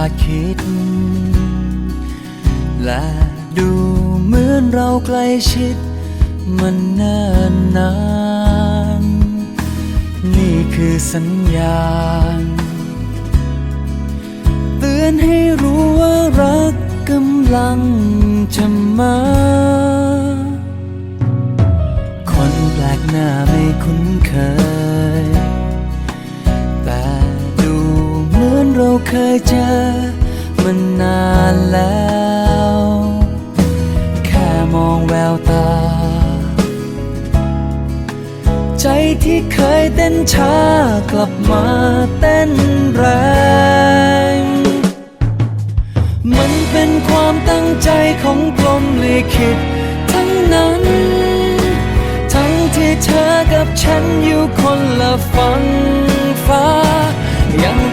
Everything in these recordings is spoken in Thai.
าคิด และดูเหมือนเราใกล้ชิด มันเนิ่นนาน นี่คือสัญญาณ เตือนให้รู้ว่ารักกำลังจะมา คนแปลกหน้าไม่คุ้นเคย เราเคยเจอมันนานแล้ว แค่มองแววตา ใจที่เคยเต้นช้ากลับมาเต้นแรง มันเป็นความตั้งใจของกลมลิขิตทั้งนั้น ทั้งที่เธอกับฉันอยู่คนละฝั่งฟ้า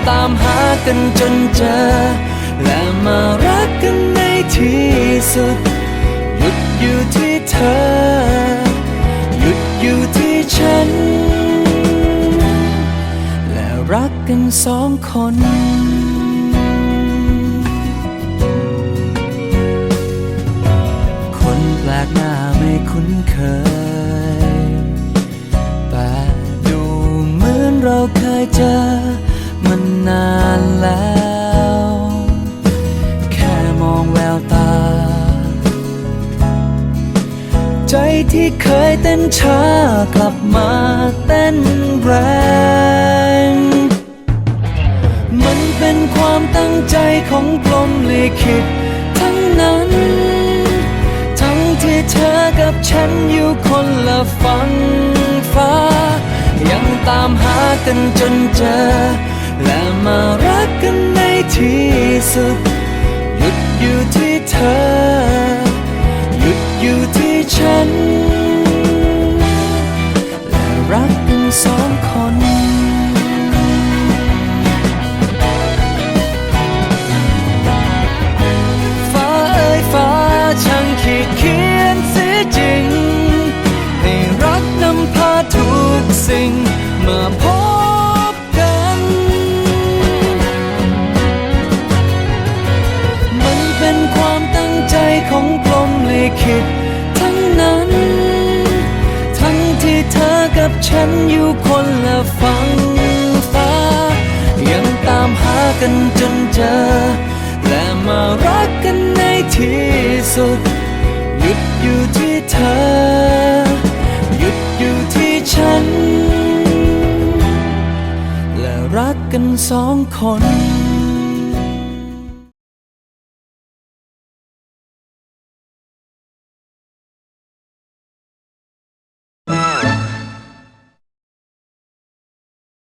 ตามหากันจนเจอ และมารักกันในที่สุด หยุดอยู่ที่เธอ หยุดอยู่ที่ฉัน และรักกันสองคนคนแปลกหน้าไม่คุ้นเคย แต่ดูเหมือนเราเคยเจอ มันนานแล้ว แค่มองแววตา ใจที่เคยเต้นช้ากลับมาเต้นแรง มันเป็นความตั้งใจของกลมลิขิตทั้งนั้น ทั้งที่เธอกับฉันอยู่คนละฝั่งฟ้า ยังตามหากันจนเจอ และมารักกันในที่สุด หยุดอยู่ที่เธอ หยุดอยู่ที่ฉัน และรักกันสองคนฟ้าเอ้ยฟ้าช่างขีดเขียนเสียจริง ให้รักนำพาทุกสิ่งมาพบ กับฉันอยู่คนละฝั่งฟ้า ยังตามหากันจนเจอ และมารักกันในที่สุด หยุดอยู่ที่เธอ หยุดอยู่ที่ฉัน และรักกันสองคน